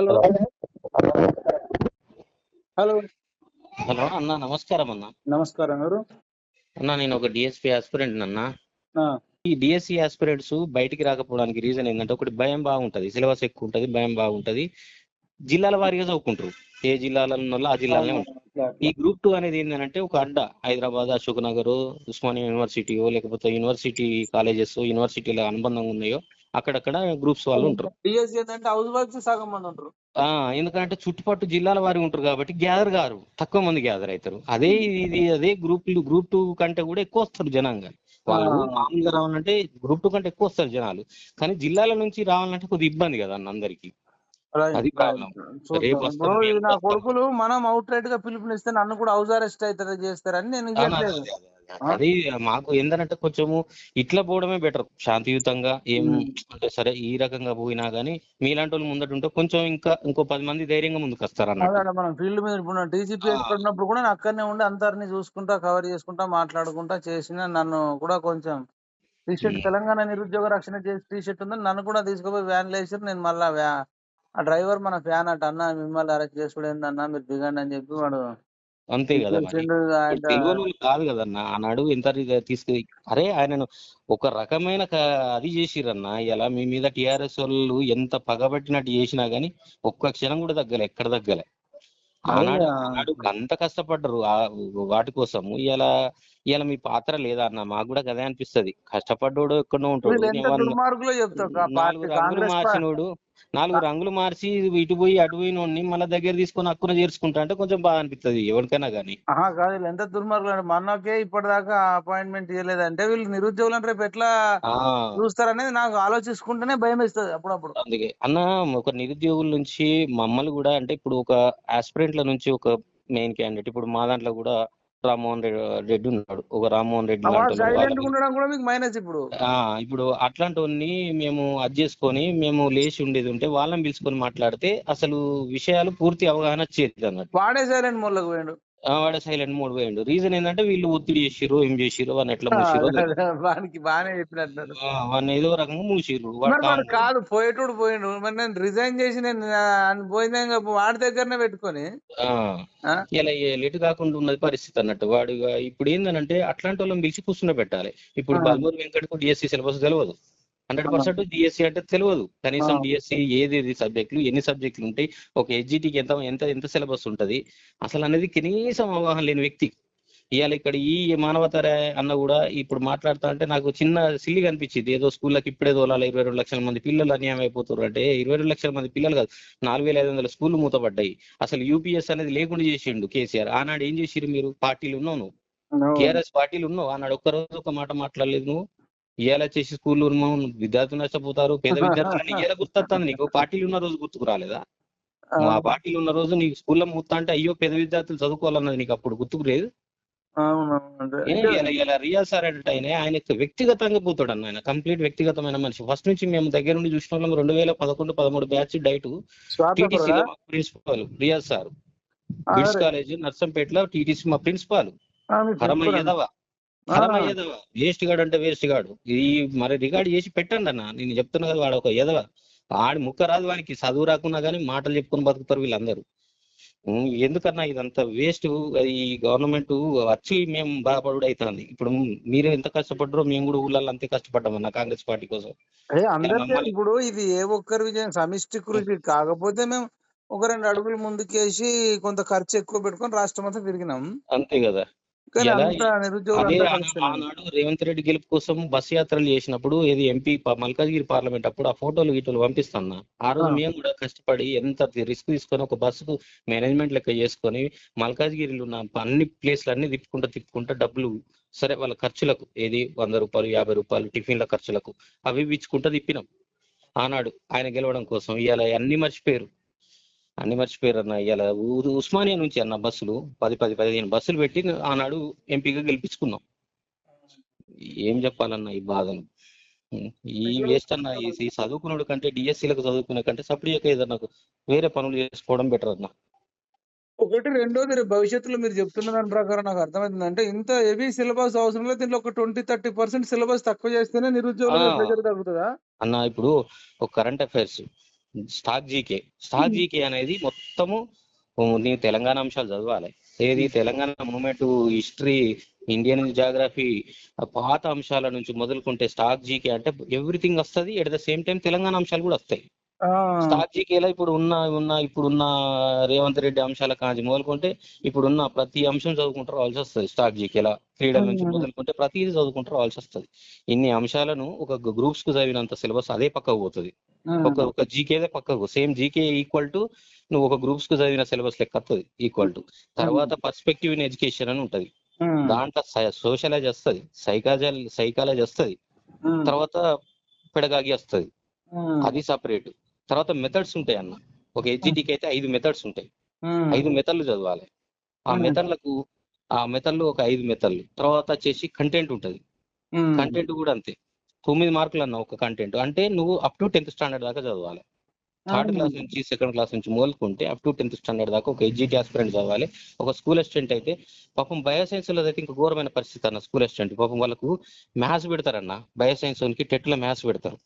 Hello. Hello. Hello అన్న నమస్కారం అన్న. నమస్కారం ఎవరు? అన్న నేను ఒక డిఎస్పీ ఆస్పిరెంట్ అన్న. ఈ డిఎస్సి ఆస్పిరెంట్స్ బయటికి రాకపోవడానికి రీజన్ ఏంటంటే ఒకటి భయం బాగుంటది సిలబస్ ఎక్కువ ఉంటది భయం బాగుంటది. జిల్లాల వారీగా చదువుకుంటారు ఏ జిల్లాలో ఉన్న ఆ జిల్లాలోనే ఉంటారు. ఈ గ్రూప్ టూ అనేది ఏంటంటే ఒక అడ్డ. హైదరాబాద్ అశోక్ నగర్ ఉస్మానియా యూనివర్సిటీయో లేకపోతే యూనివర్సిటీ కాలేజెస్ యూనివర్సిటీల అనుబంధంగా ఉన్నాయో అక్కడక్కడ గ్రూప్స్ వాళ్ళు ఉంటారు. డిఎస్సి ఏంటంటే హౌస్ సగం మంది ఉంటారు. ఆ ఎందుకంటే చుట్టుపట్టు జిల్లాల వారి ఉంటారు కాబట్టి గ్యాదర్ గారు తక్కువ మంది గ్యాదర్ అవుతారు. అదే ఇది అదే గ్రూప్ గ్రూప్ టూ కంటే కూడా ఎక్కువ వస్తారు జనంగా. వాళ్ళు. మామూలుగా రావాలంటే గ్రూప్ టూ కంటే ఎక్కువ వస్తారు జనాలు. కానీ జిల్లాల నుంచి రావాలంటే కొద్దిగా ఇబ్బంది కదా అన్న అందరికి. నా. కొడుకులు మనం అవుట్ రైట్గా పిలుపునిస్తే నన్ను కూడా హౌస్ అరెస్ట్ అవుతారు చేస్తారని నేను అదే, మాకు ఏంటంటే కొంచెము ఇట్లా పోవడమే బెటర్ శాంతియుతంగా ఏం. అంటే సరే ఈ రకంగా పోయినా గానీ మీలాంటి వాళ్ళు ముందట ఉంటే కొంచెం ఇంకా ఇంకో పది మంది ధైర్యంగా ముందుకు వస్తారు అన్నట్టు అదే మనం ఫీల్డ్ మీద ఇప్పుడు టీసీపీ ఆ. ఎక్కడున్నప్పుడు కూడా నేను అక్కడనే ఉండి అందరినీ చూసుకుంటా కవర్ చేసుకుంటా మాట్లాడుకుంటా చేసిన నన్ను కూడా కొంచెం టీషర్ట్. తెలంగాణ నిరుద్యోగ రక్షణ చేసి టీషర్ట్ ఉందని నన్ను కూడా తీసుకుపోయి వ్యాన్ వేసారు నేను మళ్ళా ఆ డ్రైవర్ మన ఫ్యాన్ అట అన్న మిమ్మల్ని అరెస్ట్ చేసుడు ఏందన్నా మీరు దిగండి అని చెప్పి వాడు అంతే కదా వాళ్ళు కాదు కదన్న. ఆనాడు ఎంత తీసుకు అరే ఆయనను ఒక రకమైన అది చేసిరన్న. ఇలా మీ మీద టిఆర్ఎస్ వాళ్ళు ఎంత పగబట్టినట్టు చేసినా గానీ ఒక్క క్షణం కూడా తగ్గలే ఎక్కడ తగ్గలే. ఆనాడు అంత కష్టపడ్డరు. వాటి కోసము ఇలా ఇలా మీ పాత్ర లేదా అన్న? మాకు కూడా అదే అనిపిస్తది. కష్టపడ్డోడు ఎక్కడో ఉంటాడు. మార్చినోడు నాలుగు రంగులు మార్చి ఇటు పోయి అటు పోయినోడిని మళ్ళీ దగ్గర తీసుకొని హక్కున చేర్చుకుంటా అంటే కొంచెం బాగా అనిపిస్తది ఎవరికైనా గానీ. ఆహా కాదు ఎంత దుర్మార్గులు అంటే మనకే ఇప్పటిదాకా అపాయింట్మెంట్ ఇవ్వలేదంటే వీళ్ళు నిరుద్యోగులు రేపు ఎట్లా చూస్తారనేది నాకు ఆలోచించుకుంటేనే భయం వేస్తుంది అప్పుడప్పుడు. అందుకే అన్న ఒక నిరుద్యోగుల నుంచి మమ్మల్ని కూడా అంటే ఇప్పుడు ఒక ఆస్పిరెంట్ల నుంచి ఒక మెయిన్ క్యాండిడేట్ ఇప్పుడు మా దాంట్లో కూడా రామ్మోహన్ రెడ్డి ఉన్నాడు. ఒక రామ్మోహన్ రెడ్డి ఇప్పుడు. ఆ ఇప్పుడు అట్లాంటి మేము అది చేసుకొని మేము లేచి ఉండేది ఉంటే వాళ్ళని పిలుచుకొని మాట్లాడితే అసలు విషయాలు పూర్తి అవగాహన వచ్చేది అన్నట్టు. వాడే సైలెంట్ మూలకు పోయిండు. వాడే సైలెంట్ మోడ్ పోయిండు. రీజన్ ఏంటంటే వీళ్ళు ఒత్తిడి చేసిర్రు ఏం చేసిర్రు వాడిని ఎట్లా మూసిర్రు వానికి బాగానే చెప్పినట్టు వాడిని ఏదో రకంగా మూసిర్రు. కాదు పోయేటోడు పోయిండు. మరి నేను రిజైన్ చేసి నేను పోయినాక వాడి దగ్గరనే పెట్టుకొని? ఇలా లేటు కాకుండా ఉన్నది పరిస్థితి అన్నట్టు. వాడు ఇప్పుడు ఏంటంటే అట్లాంటి వాళ్ళని పిలిచి కూర్చుని పెట్టాలి. ఇప్పుడు. బల్మూరి వెంకటకు డిఎస్సి సిలబస్ తెలియదు హండ్రెడ్ పర్సెంట్ డిఎస్సి అంటే తెలియదు కనీసం. డిఎస్సి ఏది ఏది సబ్జెక్టులు ఎన్ని సబ్జెక్టులు ఉంటాయి ఒక హెచ్జిటికి ఎంత ఎంత ఎంత సిలబస్ ఉంటది అసలు అనేది కనీసం అవగాహన లేని వ్యక్తి. ఇవాళ ఇక్కడ ఈ మానవతర అన్న కూడా ఇప్పుడు మాట్లాడుతా అంటే నాకు చిన్న సిల్లిగా అనిపించింది ఏదో స్కూళ్ళకి ఇప్పుడే తోలాలి ఇరవై రెండు లక్షల మంది పిల్లలు అన్యాయం అయిపోతారు అంటే ఇరవై రెండు లక్షల మంది పిల్లలు కాదు నాలుగు వేల ఐదు వందల స్కూళ్ళు మూతపడ్డాయి. అసలు యూపీఎస్ అనేది లేకుండా చేసిండు కేసీఆర్. ఆనాడు ఏం చేసిరు మీరు? పార్టీలు ఉన్నావు నువ్వు. టీఆర్ఎస్ పార్టీలు ఉన్నావు. ఆనాడు ఒక్క రోజు ఒక మాట మాట్లాడలేదు నువ్వు? ఇవాళ చేసి స్కూల్ విద్యార్థులు నష్టపోతారు పేద విద్యార్థులని ఇవాళ గుర్తొస్తాను నీకు. పార్టీలు ఉన్న రోజు గుర్తుకు రాలేదా? మా పార్టీలు ఉన్న రోజు నీకు స్కూల్లో మూతా అంటే అయ్యో పేద విద్యార్థులు చదువుకోవాలన్నది నీకు అప్పుడు గుర్తుకు లేదు? ఇలా సార్ అంటే ఆయన ఆయన వ్యక్తిగతంగా పోతాడు అన్న ఆయన. కంప్లీట్ వ్యక్తిగతమైన మనిషి. ఫస్ట్ నుంచి మేము దగ్గర నుండి చూసిన వాళ్ళం రెండు వేల పదకొండు పదమూడు బ్యాచ్ డైట్. టీటీసీలో ప్రిన్సిపాల్ రియాజ్ సార్. బిడ్స్ కాలేజ్ నర్సంపేటలో టీటీసీ మా ప్రిన్సిపాల్. హరమయ్యదవ హరమయ్యదవ వేస్ట్ గాడు అంటే వేస్ట్ గాడు. ఈ మరి రికార్డ్ చేసి పెట్టండి అన్న. నేను చెప్తున్నా కదా వాడు ఒక ఎదవ ఆడి ముక్క రాదు వానికి. చదువు రాకున్నా కానీ మాటలు చెప్పుకొని బతుకుతారు వీళ్ళందరూ. ఎందుకన్నా ఇదంతా వేస్ట్? ఈ గవర్నమెంట్ వచ్చి మేము బాధపడు అవుతుంది ఇప్పుడు మీరు ఎంత కష్టపడ్డారో మేము కూడా ఊళ్ళల్లో అంతే కష్టపడ్డామన్న కాంగ్రెస్ పార్టీ కోసం. ఇప్పుడు ఇది ఏ ఒక్కరి విజయం? సమిష్టి కృషి కాకపోతే మేము ఒక రెండు అడుగులు ముందుకేసి కొంత ఖర్చు ఎక్కువ పెట్టుకొని రాష్ట్రం అంతా తిరిగినాం. అంతే కదా. ఆనాడు రేవంత్ రెడ్డి గెలుపు కోసం బస్ యాత్రలు చేసినప్పుడు ఇది ఎంపీ మల్కాజ్గిరి పార్లమెంట్ అప్పుడు ఆ ఫోటోలు గీటోలు పంపిస్తున్నా. ఆ రోజు. మేము కూడా కష్టపడి ఎంత రిస్క్ తీసుకొని ఒక బస్సుకు మేనేజ్మెంట్ లెక్క చేసుకొని మల్కాజ్గిరిలో ఉన్న అన్ని ప్లేస్లు అన్ని తిప్పుకుంటా తిప్పుకుంటా డబ్బులు సరే వాళ్ళ ఖర్చులకు ఏది వంద రూపాయలు యాభై రూపాయలు టిఫిన్ల ఖర్చులకు అవి ఇచ్చుకుంటా తిప్పినాం. ఆనాడు ఆయన గెలవడం కోసం ఇవాళ అన్ని మర్చిపోయారు. అన్ని మర్చిపోయారు అన్న ఇవాళ ఉస్మానియా నుంచి అన్న బస్సులు పది పది పదిహేను బస్సులు పెట్టి ఆనాడు ఎంపీగా గెలిపించుకున్నాం. ఏం చెప్పాలన్న ఈ బాధను. ఈ వేస్ట్ అన్న ఈ చదువుకున్నాడు కంటే డిఎస్సీలకు చదువుకునే కంటే సప్లియక ఏదన్నా వేరే పనులు చేసుకోవడం బెటర్ అన్న. ఒకటి రెండోది భవిష్యత్తులో మీరు చెప్తున్న దాని ప్రకారం నాకు అర్థమవుతుంది అంటే ఇంత హెవీ సిలబస్ అవసరం లేదు దీంట్లో ఒక ట్వంటీ థర్టీ పర్సెంట్ సిలబస్ తక్కువ చేస్తేనే. ప్రెజర్ తగ్గుతుందా? అన్న ఇప్పుడు ఒక current affairs static GK. Static GK అనేది మొత్తము నీ తెలంగాణ అంశాలు చదవాలి. ఏది Telangana movement history Indian geography పాత అంశాల నుంచి మొదలుకుంటే స్టాక్ జీకే అంటే ఎవ్రీథింగ్ వస్తది at the same time Telangana అంశాలు కూడా వస్తాయి. ఆ, స్టాక్ జీకేలో ఇప్పుడు ఉన్న ఉన్న ఇప్పుడున్న రేవంత్ రెడ్డి అంశాల కాంచి మొదలుకుంటే ఇప్పుడున్న ప్రతి అంశం చదువుకుంటూ రావాల్సి వస్తుంది. స్టాక్ జీకేలా క్రీడల నుంచి. మొదలుకుంటే ప్రతిదీ చదువుకుంటూ రావాల్సి వస్తుంది. ఇన్ని అంశాలను ఒక గ్రూప్స్కు చదివినంత సిలబస్ అదే పక్కకు పోతుంది. ఒక ఒక జీకేదే పక్కకు సేమ్ జీకే ఈక్వల్ టు నువ్వు ఒక గ్రూప్స్కు చదివిన సిలబస్ లెక్క వస్తుంది ఈక్వల్ టు తర్వాత పర్స్పెక్టివ్ ఇన్ ఎడ్యుకేషన్ అని ఉంటది. దాంట్లో సోషలాజీ వస్తుంది సైకాలజీ సైకాలజీ వస్తుంది. తర్వాత పెడగాగి వస్తుంది. అది సపరేట్ తర్వాత మెథడ్స్ ఉంటాయి అన్న. ఒక హెచ్జిటికి అయితే ఐదు మెథడ్స్ ఉంటాయి. ఐదు మెథడ్లు చదవాలి. ఆ. మెథడ్లకు ఆ మెథడ్లు ఒక ఐదు మెథడ్లు తర్వాత వచ్చేసి కంటెంట్ ఉంటది. కంటెంట్ కూడా అంతే. తొమ్మిది మార్కులు అన్న ఒక కంటెంట్ అంటే నువ్వు అప్ టు టెన్త్ స్టాండర్డ్ దాకా చదవాలి. థర్డ్ క్లాస్ నుంచి సెకండ్ క్లాస్ నుంచి మొదలుకుంటే అప్ టు టెన్త్ స్టాండర్డ్ దాకా ఒక ఎడ్జిటి ఆస్పిరెంట్ చదవాలి. ఒక స్కూల్ అసిస్టెంట్ అయితే పాపం బయోసైన్స్లో అయితే ఇంకా ఘోరమైన పరిస్థితి అన్న స్కూల్ అసిస్టెంట్ పాపం వాళ్ళకు మ్యాథ్స్ పెడతారన్న. బయోసైన్స్ టెట్లో మ్యాథ్స్ పెడతారు.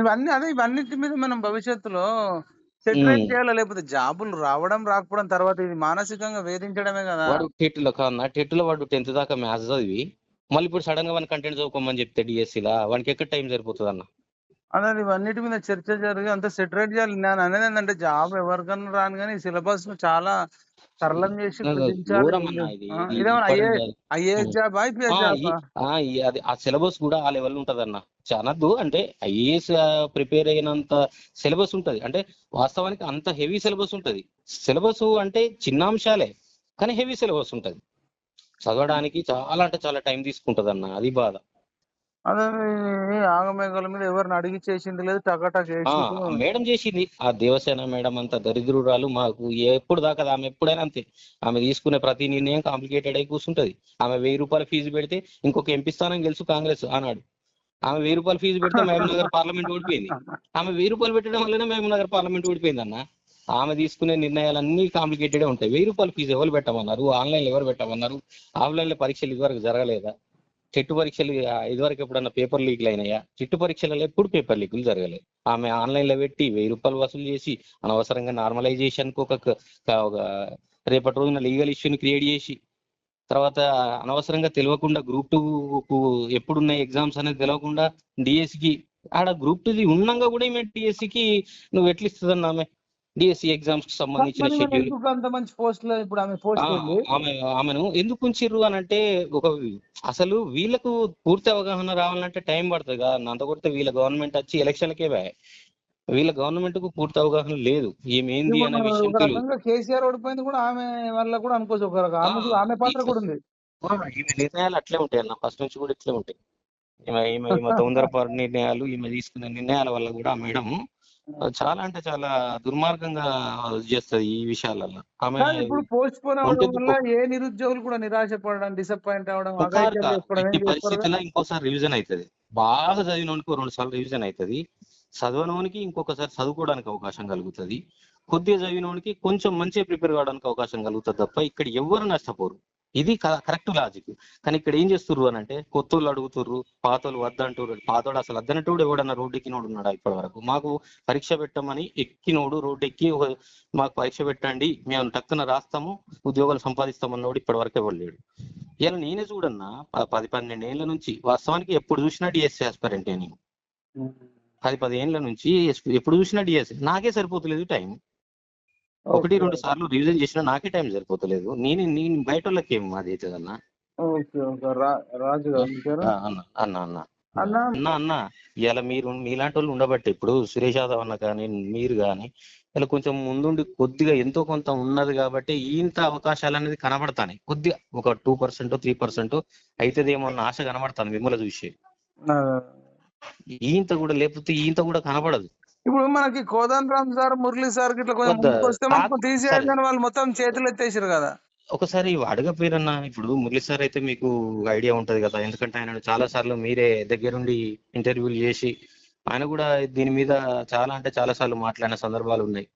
ఇవన్నీ అదే ఇవన్నిటి మీద మనం భవిష్యత్తులో సెటిలైట్ ఉమ్. చేయాలా? లేకపోతే జాబులు రావడం రాకపోవడం తర్వాత ఇది మానసికంగా వేధించడమే కదా. వాడు టెట్లో కన్నా టెట్లో వాడు టెన్త్ దాకా మ్యాథ్స్ చదివి మళ్ళీ ఇప్పుడు సడన్గా వాని కంటెంట్ చదువుకోమని చెప్తే డిఎస్సి లా వానికి ఎక్కడ టైం సరిపోతుంది అన్న అదే ఇవన్నిటి మీద చర్చ జరిగి అంత సెటరేట్ చేయాలి. నేను అనేది ఏంటంటే జాబ్ ఎవరికన్నా రాను కానీ సిలబస్ను చాలా సరళం చేసి. ఐఏఎస్. జాబ్ అది ఆ సిలబస్ కూడా ఆ లెవెల్ ఉంటది అన్న అనద్దు అంటే ఐఏఎస్ ప్రిపేర్ అయినంత సిలబస్ ఉంటది. అంటే వాస్తవానికి అంత హెవీ సిలబస్ ఉంటది. సిలబస్ అంటే చిన్న అంశాలే కానీ హెవీ సిలబస్ ఉంటది. చదవడానికి చాలా అంటే చాలా టైం తీసుకుంటది అన్న అది బాధ. అదే ఆగమేఘాల మీద ఎవరిని అడిగి చేసింది లేదు టకాటక్ ఆ మేడం చేసింది. ఆ దేవసేన మేడం అంత దరిద్రురాలు మాకు ఎప్పుడు దాకా ఆమె ఎప్పుడైనా అంతే. ఆమె తీసుకునే ప్రతి నిర్ణయం కాంప్లికేటెడ్ అయి కూర్చుంటది ఆమె వెయ్యి రూపాయల ఫీజు పెడితే ఇంకొక ఎంపీ స్థానం గెలుసు కాంగ్రెస్ ఆనాడు ఆమె వెయ్యి రూపాయల ఫీజు పెడితే మహబూబ్ నగర్ పార్లమెంట్ ఓడిపోయింది. ఆమె వెయ్యి రూపాయలు పెట్టడం వల్లనే మహబూబ్ నగర్ పార్లమెంట్ ఓడిపోయింది అన్న. ఆమె తీసుకునే నిర్ణయాలన్నీ కాంప్లికేటెడ్ ఉంటాయి. వెయ్యి రూపాయల ఫీజు ఎవరు పెట్టమన్నారు? ఆన్లైన్ ఎవరు పెట్టమన్నారు? ఆఫ్లైన్లో పరీక్షలు ఇదివరకు జరగలేదా? చెట్టు పరీక్షలు ఇదివరకు ఎప్పుడన్నా పేపర్ లీక్లు అయినాయా? చెట్టు పరీక్షలలో ఎప్పుడు పేపర్ లీకులు జరగలేదు. ఆమె ఆన్లైన్లో పెట్టి వెయ్యి రూపాయలు వసూలు చేసి అనవసరంగా నార్మలైజేషన్కు ఒక ఒక రేపటి రోజున లీగల్ ఇష్యూని క్రియేట్ చేసి తర్వాత అనవసరంగా తెలియకుండా గ్రూప్ టూ ఎప్పుడున్నాయి ఎగ్జామ్స్ అనేది తెలియకుండా డిఎస్సికి కి ఆడ గ్రూప్ టూది ఉన్నాగా కూడా ఈమె డిఎస్సికి కి నువ్వు ఎట్లా ఇస్తుందన్న ఆమె డిఎస్సి ఎగ్జామ్స్కి సంబంధించిన షెడ్యూల్ అంత మంచి పోస్ట్ ఇప్పుడు ఆమె పోస్ట్ ఆమె ఆమెను ఎందుకు ఉంచిర్రు అని అంటే ఒక అసలు వీళ్ళకు పూర్తి అవగాహన రావాలంటే టైం పడుతుంది కదా. అన్న. అంత కొడితే వీళ్ళ గవర్నమెంట్ వచ్చి ఎలక్షన్లకే బాయ్. వీళ్ళ గవర్నమెంట్కు పూర్తి అవగాహన లేదు. ఏమేంది అనే ఇప్పుడు విషయం తెలియదు కేసీఆర్ ఓడిపోయింది కూడా ఆమె వల్ల కూడా అనుకోవచ్చు. ఒక ఆమె పాత్ర కూడా ఉంది. ఈమె నిర్ణయాలు అట్లే ఉంటాయి అన్న. ఫస్ట్ నుంచి కూడా ఇట్లే ఉంటాయి. ఈమె ఈమె ఈమె తొందరపాటు నిర్ణయాలు ఈమె తీసుకునే నిర్ణయాల వల్ల కూడా మేడం చాలా అంటే చాలా దుర్మార్గంగా చేస్తుంది ఈ విషయాలలో ఇప్పుడు పోస్ట్ పోన్ అవడం వల్ల ఏ నిరుద్యోగులు కూడా నిరాశ పడడం డిసప్పాయింట్ అవడం పరిస్థితుల్లో ఇంకోసారి రివిజన్ అవుతుంది బాగా చదివినోనికి రెండు సార్లు రివిజన్ అవుతుంది చదవనోనికి ఇంకొకసారి చదువుకోవడానికి అవకాశం కలుగుతుంది. కొద్దిగా చదివినోనికి కొంచెం మంచిగా ప్రిపేర్ కావడానికి అవకాశం కలుగుతుంది తప్ప ఇక్కడ ఎవరు నష్టపోరు. ఇది కరెక్ట్ లాజిక్ కానీ ఇక్కడ ఏం చేస్తుర్రు అని అంటే కొత్తోళ్ళు అడుగుతుర్రు పాతోళ్ళు వద్దంటారు పాతోడు అసలు వద్దనటోడు ఎవడన్నా రోడ్డు ఎక్కినోడు ఉన్నాడా ఇప్పటి వరకు మాకు పరీక్ష పెట్టమని ఎక్కినోడు రోడ్డు ఎక్కి మాకు పరీక్ష పెట్టండి మేము టక్కున రాస్తాము ఉద్యోగాలు సంపాదిస్తామన్నోడు ఇప్పటి వరకు ఎవరు లేడు. ఇలా నేనే చూడన్నా పది పన్నెండు ఏళ్ళ నుంచి వాస్తవానికి ఎప్పుడు చూసినా డిఎస్సీ ఆస్పరెంటే నేను. పది పది ఏళ్ళ నుంచి ఎప్పుడు చూసినా డిఎస్సీ నాకే సరిపోతలేదు టైం. ఒకటి రెండు సార్లు రివిజన్ చేసినా నాకే టైం సరిపోతలేదు. నేను నేను బయట వాళ్ళకి ఏం అది ఓకే రా- రాజు అన్న అన్న అన్న. అన్న? అన్న అన్న ఇలా మీరు మీలాంటి వాళ్ళు ఉండబట్టి ఇప్పుడు సురేష్ యాదవ్ అన్న కానీ మీరు కానీ ఇలా కొంచెం ముందుండి కొద్దిగా ఎంతో కొంత ఉన్నది కాబట్టి ఇంత అవకాశాలు అనేది కనబడతాయి కొద్దిగా ఒక టూ పర్సెంట్ త్రీ పర్సెంట్ అవుతుందేమో అన్న ఆశ కనబడతాను మిమ్మల్ని చూసి. ఈంత కూడా లేకపోతే ఈంత కూడా కనబడదు. ఇప్పుడు మనకి కోదండ రామ్ సార్ మురళి సార్ ఇట్లా కొంచెం వస్తే మనకు వాళ్ళు మొత్తం చేతులు ఎత్తేసారు కదా. ఒకసారి అడగపోయారన్నా ఇప్పుడు మురళి సార్ అయితే మీకు ఐడియా ఉంటది కదా ఎందుకంటే ఆయన చాలా సార్లు మీరే దగ్గరుండి ఇంటర్వ్యూలు చేసి ఆయన కూడా దీని మీద చాలా అంటే చాలా సార్లు మాట్లాడిన సందర్భాలు ఉన్నాయి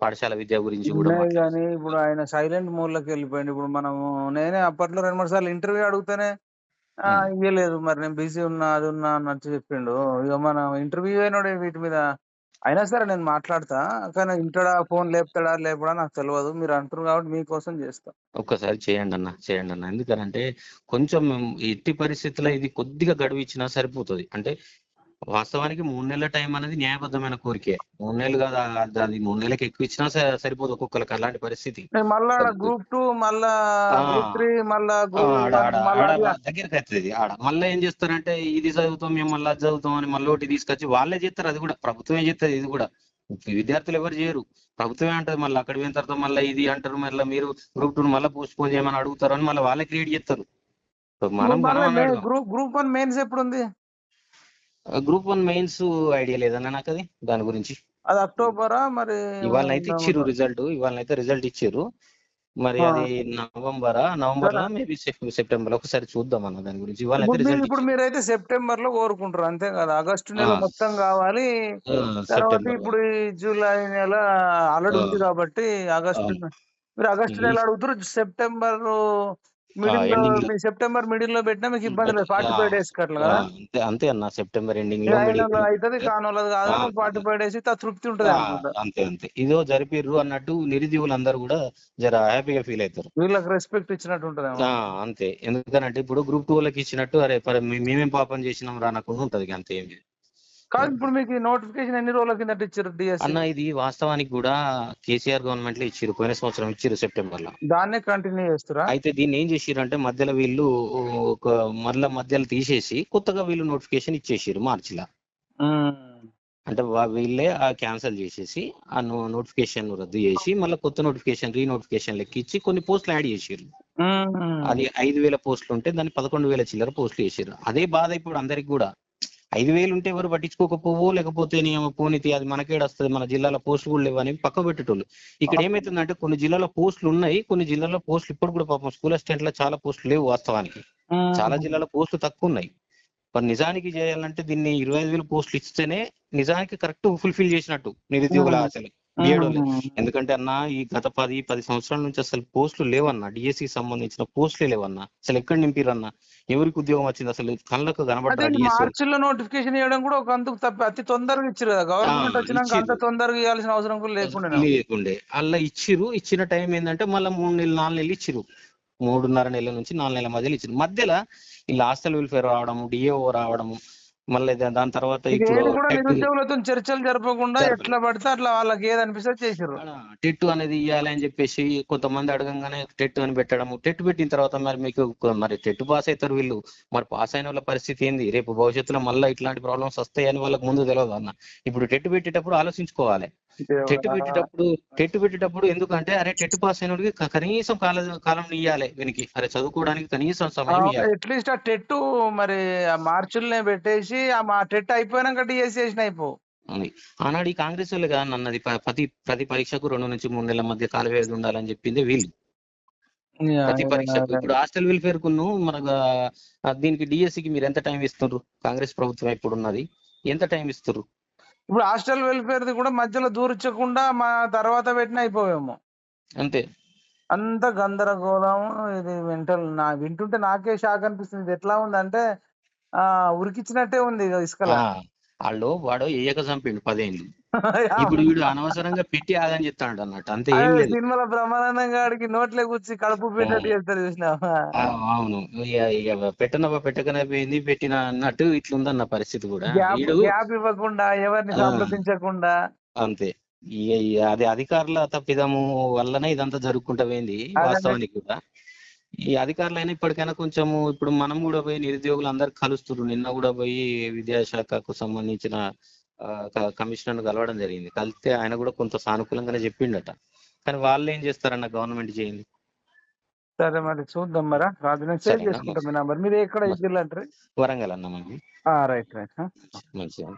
పాఠశాల విద్య గురించి కూడా కానీ ఇప్పుడు ఆయన సైలెంట్ మోడ్లోకి వెళ్ళిపోయింది ఇప్పుడు మనము నేనే అప్పట్లో రెండు మూడు సార్లు ఇంటర్వ్యూ అడిగితేనే. ఇయ్యలేదు. మరి నేను బిజీ ఉన్నా అది ఉన్నా అన్నట్టు చెప్పిండు. ఇక మనం ఇంటర్వ్యూ అయినోడే వీటి మీద అయినా సరే నేను మాట్లాడతా. కానీ ఇంటడా ఫోన్ లేపుతాడా లేపడా నాకు తెలియదు మీరు అంటారు కాబట్టి మీకోసం చేస్తా. ఒక్కసారి చేయండి అన్న చేయండి అన్న. ఎందుకనంటే కొంచెం ఎట్టి పరిస్థితుల్లో ఇది కొద్దిగా గడువు ఇచ్చినా సరిపోతుంది. అంటే వాస్తవానికి మూడు నెలల టైం అనేది న్యాయబద్ధమైన కోరికే. మూడు నెలలు కాదు అది- మూడు నెలలకు ఎక్కువ ఇచ్చినా సరిపోదు ఒక్కొక్కరికి అలాంటి పరిస్థితి. మళ్ళా. గ్రూప్ టూ మళ్ళా దగ్గరికి వస్తుంది ఆడ మళ్ళీ ఏం చేస్తారంటే ఇది చదువుతాం మేము మళ్ళీ అది చదువుతాం అని మళ్ళీ ఒకటి తీసుకొచ్చి వాళ్ళే చేస్తారు అది కూడా. ప్రభుత్వమే చేస్తుంది ఇది కూడా. విద్యార్థులు ఎవరు చేయరు. ప్రభుత్వమే అంటది మళ్ళీ అక్కడ పోయిన తర్వాత మళ్ళీ ఇది అంటారు మళ్ళీ మీరు గ్రూప్ టూ మళ్ళీ పోస్ట్ పోన్ చేయమని అడుగుతారు అని మళ్ళీ వాళ్ళే క్రియేట్ చేస్తారు. మనం గ్రూప్ గ్రూప్ వన్ మెయిన్స్ ఎప్పుడు ఉంది గ్రూప్ వన్ మెయిన్స్ ఐడియా లేదన్న నాకు అది? దాని గురించి. అది అక్టోబరా మరి ఇవాళ అయితే ఇచ్చిర్రు రిజల్ట్ ఇవాళ అయితే రిజల్ట్ ఇచ్చిర్రు. మరి. అది నవంబరా? నవంబర్లో. మేబీ సెప్టెంబర్లో ఒకసారి చూద్దాం అన్న దాని గురించి. ఇవాళ ఇప్పుడు మీరైతే సెప్టెంబర్లో కోరుకుంటారు అంతే కదా? ఆగస్టు నెల. మొత్తం కావాలి. తర్వాత ఇప్పుడు జూలై నెల ఆల్రెడీ. ఉంది కాబట్టి ఆగస్టు. మీరు ఆగస్టు నెల అడుగుతారు సెప్టెంబర్ మిడిల్ సెప్టెంబర్ మిడిల్లో పెట్టినా మీకు ఇబ్బంది లేదు ఫార్టీ ఫైవ్ డేస్ కట్ల కదా? అంతే అంతే అన్న సెప్టెంబర్ ఎండింగ్లో అవుతుంది కాని వాళ్ళది కాదు. ఫార్టీ ఫైవ్ డేస్ తృప్తి ఉంటుంది అంతే అంతే. ఇదో జరిపిర్రు అన్నట్టు నిరుద్యోగులందరూ కూడా జర హ్యాపీగా ఫీల్ అవుతారు వీళ్ళకి రెస్పెక్ట్ ఇచ్చినట్టు ఉంటుంది అంతే. ఎందుకనంటే ఇప్పుడు గ్రూప్ టూ వాళ్ళకి ఇచ్చినట్టు అరే మేమేం పాపం చేసినాం రానకుండా ఉంటది అంతే ఏం. కాదు ఇప్పుడు మీకు నోటిఫికేషన్ ఎన్ని రోజుల కిందట ఇచ్చారు డిఎస్సి అన్న ఇది వాస్తవానికి కూడా కేసీఆర్ గవర్నమెంట్లో ఇచ్చిర్రు పోయిన సంవత్సరం ఇచ్చిర్రు సెప్టెంబర్లో దాన్నే కంటిన్యూ చేస్తారా అయితే దీన్ని ఏం చేసిర్రు అంటే మధ్యలో వీళ్ళు ఒక మళ్ళా మధ్యలో తీసేసి కొత్తగా వీళ్ళు నోటిఫికేషన్ ఇచ్చేసిర్రు మార్చిలో. అంటే వా- వీళ్ళే ఆ క్యాన్సిల్ చేసేసి ఆ నోటిఫికేషన్ రద్దు చేసి మళ్ళీ కొత్త నోటిఫికేషన్ రీ నోటిఫికేషన్ లెక్కించి కొన్ని పోస్టులు యాడ్ చేసిర్రు. అది ఐదు వేల పోస్టులు ఉంటే దాన్ని పదకొండు వేల చిల్లర పోస్టులు చేసారు అదే బాధ ఇప్పుడు అందరికి కూడా. ఐదు వేలు ఉంటే ఎవరు పట్టించుకోకపోవో లేకపోతే నియమ పోనీతి అది మనకేడ వస్తుంది మన జిల్లాలో పోస్టులు కూడా లేవని పక్క పెట్టేటోళ్ళు. ఇక్కడ ఏమైతుందంటే కొన్ని జిల్లాలో పోస్టులు ఉన్నాయి కొన్ని జిల్లాలో పోస్టులు ఇప్పుడు కూడా పాపం స్కూల్ అసిస్టెంట్లో చాలా పోస్టులు లేవు వాస్తవానికి. చాలా జిల్లాలో పోస్టులు తక్కువ ఉన్నాయి. మరి నిజానికి చేయాలంటే దీన్ని ఇరవై ఐదు వేల పోస్టులు ఇస్తేనే నిజానికి కరెక్ట్ ఫుల్ఫిల్ చేసినట్టు నిరుద్యోగుల ఆశలు. ఎందుకంటే అన్న ఈ గత పది పది సంవత్సరాల నుంచి అసలు పోస్టులు లేవన్నా డిఎస్సి సంబంధించిన పోస్టులే లేవన్నా అసలు ఎక్కడ నింపిరన్నా ఎవరికి ఉద్యోగం వచ్చింది? అసలు కళ్ళకు డిఎస్సి మార్చిలో నోటిఫికేషన్ ఇవ్వడం కూడా ఒక అందుకు తప్ప అతి తొందరగా ఇచ్చారు కదా గవర్నమెంట్ వచ్చినాక అంత. తొందరగా ఇవ్వాల్సిన అవసరం కూడా లేకుండా లేకుండే. అలా ఇచ్చిరు ఇచ్చిన టైం ఏంటంటే మళ్ళీ మూడు నెలలు నాలుగు నెలలు ఇచ్చిరు మూడున్నర నెలల నుంచి నాలుగు నెలల మధ్యలో ఇచ్చిరు మధ్యలో ఈ హాస్టల్ వెల్ఫేర్ రావడము డిఏఓ రావడము మళ్ళీ దాని తర్వాత నిరుద్యోగులతో చర్చలు జరపకుండా. ఎట్లా పడితే అట్లా వాళ్ళకి ఏది అనిపిస్తే చేసారు టెట్ అనేది ఇవ్వాలి అని చెప్పేసి కొంతమంది అడగంగానే టెట్ అని పెట్టడము టెట్ పెట్టిన తర్వాత మరి మీకు మరి టెట్ పాస్ అవుతారు వీళ్ళు. మరి పాస్ అయిన వాళ్ళ పరిస్థితి ఏంది? రేపు భవిష్యత్తులో మళ్ళీ ఇట్లాంటి ప్రాబ్లమ్స్ వస్తాయని వాళ్ళకి ముందు తెలియదు అన్న? ఇప్పుడు టెట్ పెట్టేటప్పుడు ఆలోచించుకోవాలి. టెట్ పెట్టేటప్పుడు టెట్ పెట్టేటప్పుడు ఎందుకంటే అరే టెట్ పాస్ అయినోడికి క- కనీసం కాల కాలం ఇవ్వాలి వీనికి అరే చదువుకోవడానికి కనీసం సమయం అట్లీస్ట్ ఆ టెట్ మరి ఆ మార్చులనే పెట్టేసి ఆ టెట్ అయిపోయినాక డిఎస్సి చేసిన అయిపో. ఆనాడు ఈ కాంగ్రెస్ వాళ్ళు కదా అన్నది ప- ప్రతి ప్రతి పరీక్షకు రెండు నుంచి మూడు నెలల మధ్య కాల వ్యవధి ఉండాలని చెప్పింది వీళ్ళు. ప్రతి పరీక్షకు ఇప్పుడు హాస్టల్ వెల్ఫేర్ కును మన దీనికి DSC కి మీరు ఎంత టైం ఇస్తున్నారు కాంగ్రెస్ ప్రభుత్వం ఇప్పుడు ఉన్నది ఎంత టైం ఇస్తున్నారు ఇప్పుడు హాస్టల్ వెల్ఫేర్ కూడా మధ్యలో దూరించకుండా మా తర్వాత పెట్టిన అయిపోవేమో. అంతే. అంత గందరగోళం ఇది మెంటల్ నా వింటుంటే నాకే షాక్ అనిపిస్తుంది. ఇది ఎట్లా ఉందంటే ఆ ఉరికిచ్చినట్టే ఉంది ఇసుకల. వాళ్ళు వాడు ఏయక చంపిండు పదేళ్ళు ఇప్పుడు వీడు అనవసరంగా పెట్టి ఆగని చెప్తాడు అన్నట్టు. అంతే ఏం లేదు. సినిమాలో బ్రహ్మానందం గాడికి నోట్లే కూర్చి కడుపు పెట్టినట్టు చేస్తారు చూసినావా? అవును. పెట్టనవ్వ పెట్టకనే పోయింది పెట్టిన అన్నట్టు ఇట్లుందన్న పరిస్థితి కూడా. గ్యాప్ వీడు గ్యాప్ ఇవ్వకుండా ఎవరిని. సంప్రదించకుండా. అంతే. అది అధికారుల తప్పిదము వల్లనే ఇదంతా జరుపుకుంటా పోయింది. వాస్తవానికి కూడా. ఈ అధికారులైనా ఇప్పటికైనా కొంచెము ఇప్పుడు మనం కూడా పోయి నిరుద్యోగులు అందరు కలుస్తున్నారు నిన్న కూడా పోయి విద్యాశాఖకు సంబంధించిన కమిషనర్ కలవడం జరిగింది. కలిస్తే ఆయన కూడా కొంత సానుకూలంగానే చెప్పిండట. కానీ వాళ్ళు ఏం చేస్తారన్న గవర్నమెంట్ చేయండి సరే మరి చూద్దాం మరి. రాజు నేను సేవ్? చేసుకుంటాం మీ నంబర్. మీరు ఎక్కడ. ఇచ్చిల్లు అంటారు వరంగల్ అన్న రైట్ రైట్ మంచిగా